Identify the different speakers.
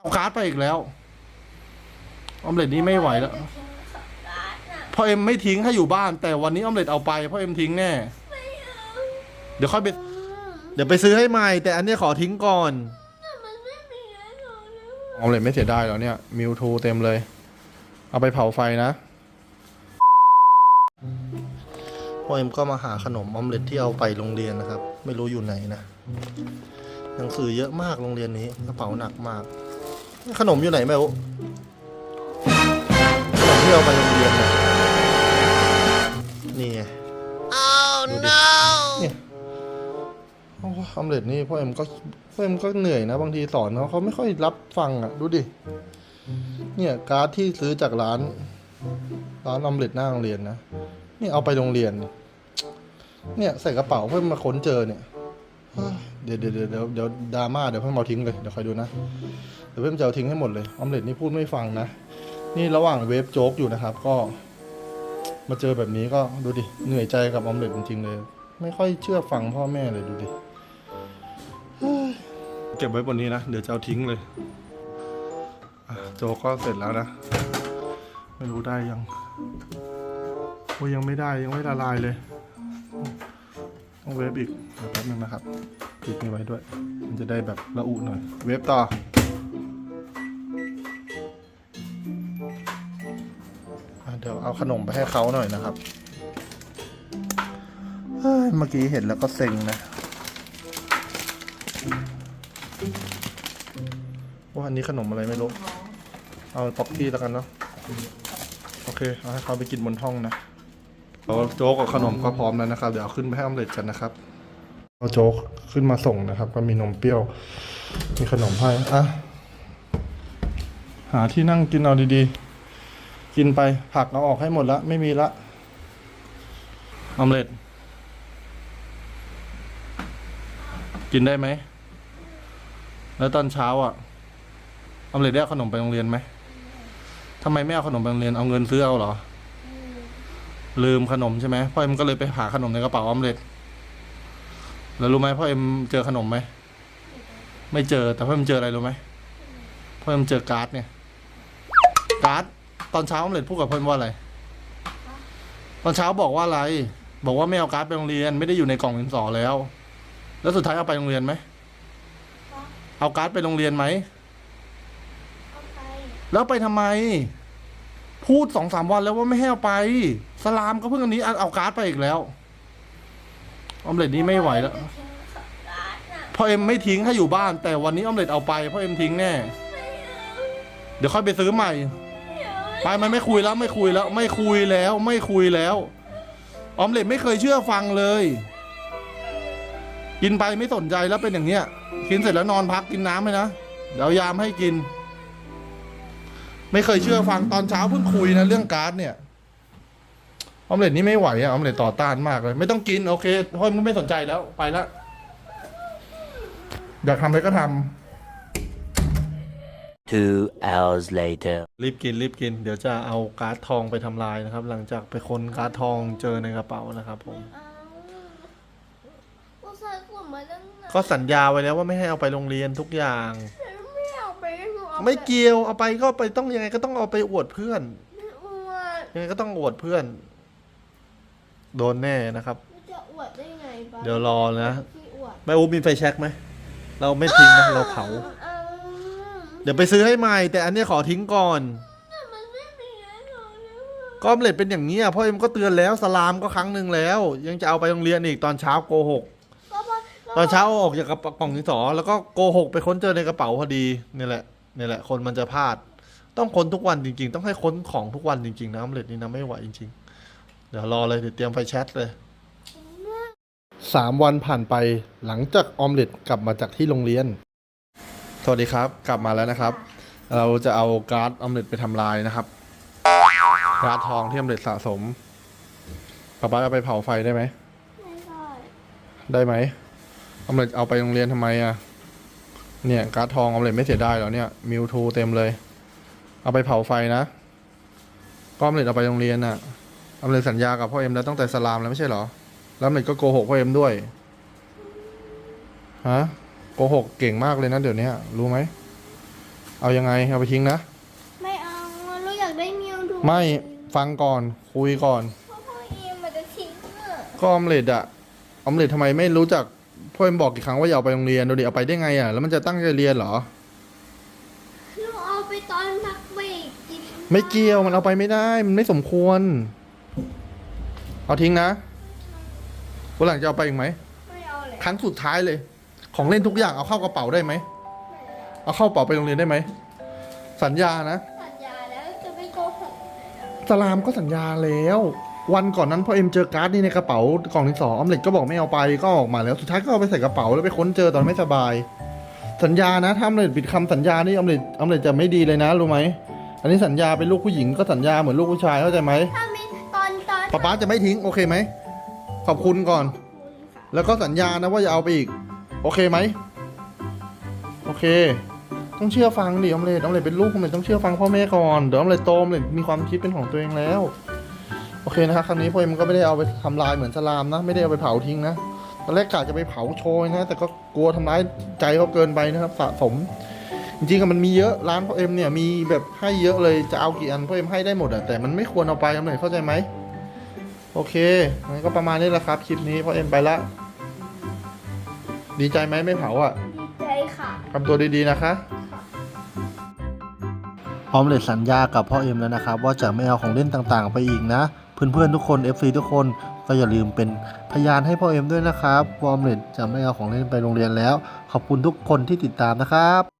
Speaker 1: เอาการ์ดไปอีกแล้ว ออมเล็ตนี่ไม่ไหวแล้วพ่อเอ็มไม่ทิ้งให้อยู่บ้าน แต่วันนี้ออมเล็ตเอาไปพ่อเอ็มทิ้งแน่ เดี๋ยวค่อยไป เดี๋ยวไปซื้อให้ใหม่ แต่อันเนี้ยขอทิ้งก่อน
Speaker 2: มันไม่มีแล้วหนูรู้
Speaker 1: ออมเล็ตไม่เสียดายแล้วเนี่ย มิวทูเต็มเลย เอาไปเผาไฟนะ พ่อเอ็มก็มาหาขนมออมเล็ตที่เอาไปโรงเรียนนะครับ ไม่รู้อยู่ไหนนะ หนังสือเยอะมากโรงเรียนนี้ กระเป๋าหนักมาก ขนมอยู่ไหนไม่รู้ขนมที่เอาไปโรงเรียนนะนี่ไงดูดิเนี่ยโอ้ออมเล็ตนี่พ่อเอ็มก็พ่อเอ็มก็เหนื่อยนะ บางทีสอนเขาเขาไม่ค่อยรับฟังอะ ดูดิ เนี่ยการ์ดที่ซื้อจากร้าน ร้านออมเล็ตหน้าโรงเรียนนะนี่เอาไปโรงเรียน เนี่ยใส่กระเป๋าเพื่อมาค้นเจอเนี่ยเฮ้ยเดี๋ยวเดี๋ยวเดี๋ยวเดี๋ยวดราม่าเดี๋ยวเพื่อนเอาทิ้งเลยเดี๋ยวคอยดูนะเดี๋ยวเพื่อนจะเอาทิ้งให้หมดเลยออมเล็ตนี่พูดไม่ฟังนะ นี่ระหว่างเวฟโจ๊กอยู่นะครับ ก็ มาเจอแบบนี้ก็ดูดิเหนื่อยใจกับออมเล็ตจริงๆเลย ไม่ค่อยเชื่อฟังพ่อแม่เลยดูดิเก็บไว้บนนี้นะเดี๋ยวจะเอาทิ้งเลยโจกก็เสร็จแล้วนะ ไม่รู้ได้ยังโอ้ยยังไม่ได้ยังไม่ละลายเลย ต้องเวฟอีกเวแป๊บนึงนะครับ ปิดนี่ไว้ด้วย มันจะได้แบบละอุหน่อย เวฟต่อ เดี๋ยวเอาขนมไปให้เขาหน่อยนะครับเมื่อกี้เห็นแล้วก็เซ็งนะว่าอันนี้ขนมอะไรไม่รู้ เอาป๊อกกี้แล้วกันเนาะ โอเค เอาให้เขาไปกินบนห้องนะเอาโจ๊กกับขนมก็พร้อมแล้วนะครับ เดี๋ยวเอาขึ้นไปให้ออมเล็ตกันนะครับ เอาโจ๊กขึ้นมาส่งนะครับ ก็มีนมเปรี้ยว มีขนมให้อะหาที่นั่งกินเอาดีๆ กินไปผักเอาออกให้หมดละ ไม่มีละออมเล็ตกินได้ไหม แล้วตอนเช้าอะออมเล็ตได้ขนมไปโรงเรียนไหมทำไมไม่เอาขนมไปโรงเรียนเอาเงินซื้อเอาเหรอ ลืมขนมใช่ไหมพ่อเอ็มก็เลยไปหาขนมในกระเป๋าออมเล็ต แล้วรู้ไหมพ่อเอ็มเจอขนมไหม ไม่เจอ แต่พ่อเอ็มเจออะไรรู้ไหมพ่อเอ็มเจอการ์ดเนี่ย การ์ดตอนเช้าออมเล็ตพูดกับเพื่อนว่าอะไร ตอนเช้าบอกว่าอะไร บอกว่าไม่เอาการ์ดไปโรงเรียน ไม่ได้อยู่ในกล่องดินสอแล้ว แล้วสุดท้ายเอาไปโรงเรียนไหม เอาการ์ดไปโรงเรียนไหม
Speaker 2: เอาไป
Speaker 1: แล้วไปทำไม พูดสองสามวันแล้วว่าไม่ให้เอาไป สลามก็เพิ่งอันนี้เอาเอาการ์ดไปอีกแล้ว ออมเล็ตนี่ไม่ไหวแล้ว
Speaker 2: จะทิ้งร้าะ
Speaker 1: พ่อเอ็มไม่ทิ้งให้อยู่บ้าน แต่วันนี้ออมเล็ตเอาไปพ่อเอ็มทิ้งแน่
Speaker 2: เดี๋
Speaker 1: ยวค่อยไปซื้อใหม่ ไปมันไม่คุยแล้วไม่คุยแล้ว ไม่คุยแล้วไม่คุยแล้ว ออมเล็ตไม่เคยเชื่อฟังเลย กินไปไม่สนใจแล้วเป็นอย่างเนี้ย กินเสร็จแล้วนอนพักกินน้ำเลยนะเดี๋ยวยามให้กิน ไม่เคยเชื่อฟังตอนเช้าเพิ่งคุยนะเรื่องการ์ดเนี่ย ออมเล็ตนี่ไม่ไหวอะออมเล็ตต่อต้านมากเลย ไม่ต้องกินโอเคเพราะมันไม่สนใจแล้วไปละอยากทำอะไรก็ทำ
Speaker 3: Two hours later.
Speaker 1: รีบกินรีบกิน เดี๋ยวจะเอาการ์ดทองไปทำลายนะครับ หลังจากไปค้นการ์ดทองเจอในกระเป๋านะครับผม
Speaker 2: เอาอุตส่าห์กลุ่มมาตั้งนาน
Speaker 1: ก็สัญญาไว้แล้วว่าไม่ให้เอาไปโรงเรียนทุกอย่าง
Speaker 2: แต่ไม่เอาไปหนูเอา
Speaker 1: ไม่เกี่ยวเอาไปก็ไปต้องยังไงก็ต้องเอาไปอวดเพื่อน
Speaker 2: ไม่อวด
Speaker 1: ยังไงก็ต้องอวดเพื่อน โดนแน่นะครับ
Speaker 2: มันจะอวดได้ไงบ้าง
Speaker 1: เดี๋ยวรอนะ
Speaker 2: ที่อวด
Speaker 1: แม่อูมีไฟแช็กไหม เราไม่ทิ้งนะเราเผา
Speaker 2: เอา
Speaker 1: เดี๋ยวไปซื้อให้ใหม่ แต่อันเนี้ยขอทิ้งก่อน
Speaker 2: แต่มันไม่มีแล้วหนูรู้
Speaker 1: ก็ออมเล็ตเป็นอย่างนี้ยพ่อเอ็มก็เตือนแล้วสลามก็ครั้งหนึ่งแล้ว ยังจะเอาไปโรงเรียนอีกตอนเช้าโกหก
Speaker 2: ก็พอ
Speaker 1: ตอนเช้าเอาออกจากกระเป๋ากล่องดินสอแล้วก็โกหกไปค้นเจอในกระเป๋าพอดีนี่แหละนี่แหละ คนมันจะพลาด ต้องค้นทุกวันจริง ๆ ต้องให้ค้นของทุกวันจริงๆนะออมเล็ตนี่นะไม่ไหวจริงๆ เดี๋ยวรอเลยเดี๋ยวเตรียมไฟแชทเลยสามวันผ่านไปหลังจากออมเล็ตกลับมาจากที่โรงเรียน สวัสดีครับ กลับมาแล้วนะครับ เราจะเอาการ์ดออมเล็ตไปทำลายนะครับ การ์ดทองที่ออมเล็ตสะสมป๊าป๊าเอาไปเผาไฟได้ไหม
Speaker 2: ไม่ได้
Speaker 1: ได้ไหมออมเล็ตเอาไปโรงเรียนทำไมอะเนี่ยการ์ดทองออมเล็ตไม่เสียดายแล้วเนี่ยมิวทูเต็มเลย เอาไปเผาไฟนะก็ออมเล็ตเอาไปโรงเรียนอะ ออมเล็ตสัญญากับพ่อเอ็มแล้วตั้งแต่สลามแล้วไม่ใช่เหรอ แล้วออมเล็ตก็โกหกพ่อเอ็มด้วย ฮะ โกหกเก่งมากเลยนะเดี๋ยวนี้รู้ไหม เอายังไง เอาไปทิ้งนะ
Speaker 2: ไม่เอาเราอยากได้เมียวดู
Speaker 1: ไม่ฟังก่อนคุยก่อน
Speaker 2: เพราะพ่อเอ็มมันจะทิ้งอะ
Speaker 1: ก็ออมเล็ตอะออมเล็ตทำไมไม่รู้จักพ่อเอ็มบอกกี่ครั้งว่าอย่าเอาไปโรงเรียนดูดิเอาไปได้ไงอะแล้วมันจะตั้งใจเรียนเหรอ
Speaker 2: หนูเอาไปตอนพักเบรกกิน
Speaker 1: ไม่เกี่ยวมันเอาไปไม่ได้ มันไม่สมควร เอาทิ้งนะวันหลังจะเอาไปอีกไหม
Speaker 2: ไม่เอาเลย
Speaker 1: ครั้งสุดท้ายเลย ของเล่นทุกอย่างเอาเข้ากระเป๋าได้ไหม เอาเข้ากระเป๋าไปโรงเรียนได้ไหม สัญญานะ
Speaker 2: สัญญาแล้วจะไม่โกหก
Speaker 1: สลามก็สัญญาแล้ว วันก่อนนั้นพอเอ็มเจอการ์ดนี่ในกระเป๋ากล่องที่สองออมเล็ตก็บอกไม่เอาไปก็ออกมาแล้วสุดท้ายก็เอาไปใส่กระเป๋าแล้วไปค้นเจอตอนไม่สบาย สัญญานะถ้าออมเล็ตปิดคำสัญญานี่ออมเล็ตออมเล็ตจะไม่ดีเลยนะรู้ไหมอันนี้สัญญาเป็นลูกผู้หญิงก็สัญญาเหมือนลูกผู้ชายเข้าใจไหม
Speaker 2: ถ้าไม่ตอนตอน
Speaker 1: ป๊าป๊าจะไม่ทิ้งโอเคไหม ขอบคุณก่อน
Speaker 2: คุณค่ะ
Speaker 1: แล้วก็สัญญานะว่าจะเอาไปอีก โอเคไหม โอเค ต้องเชื่อฟังดิออมเล็ตออมเล็ตเป็นลูกออมเล็ตต้องเชื่อฟังพ่อแม่ก่อน เดี๋ยวออมเล็ตโตออมเล็ตมีความคิดเป็นของตัวเองแล้ว โอเคนะครับครั้งนี้พ่อเอ็มก็ไม่ได้เอาไปทำลายเหมือนสลามนะ ไม่ได้เอาไปเผาทิ้งนะ ตอนแรกกะจะไปเผาโชยนะ แต่ก็กลัวทำร้ายใจเขาเกินไปนะครับ สะสมจริงๆอะมันมีเยอะร้านพ่อเอ็มเนี่ยมีแบบให้เยอะเลยจะเอากี่อันพ่อเอ็มให้ได้หมดอะแต่มันไม่ควรเอาไปออมเล็ตเข้าใจไหม โอเคงั้นก็ประมาณนี้แหละครับ คลิปนี้พ่อเอ็มไปละ ดีใจไหมไม่เผาอะ
Speaker 2: ดีใจค่ะ
Speaker 1: ทำตัวดีๆนะคะพร้อมเลยสัญญากับพ่อเอ็มแล้วนะครับ ว่าจะไม่เอาของเล่นต่างๆ ไปอีกนะ เพื่อนๆทุกคน FC ทุกคนก็อย่าลืมเป็นพยานให้พ่อเอ็มด้วยนะครับว่าออมเล็ตจะไม่เอาของเล่นไปโรงเรียนแล้ว ขอบคุณทุกคนที่ติดตามนะครับ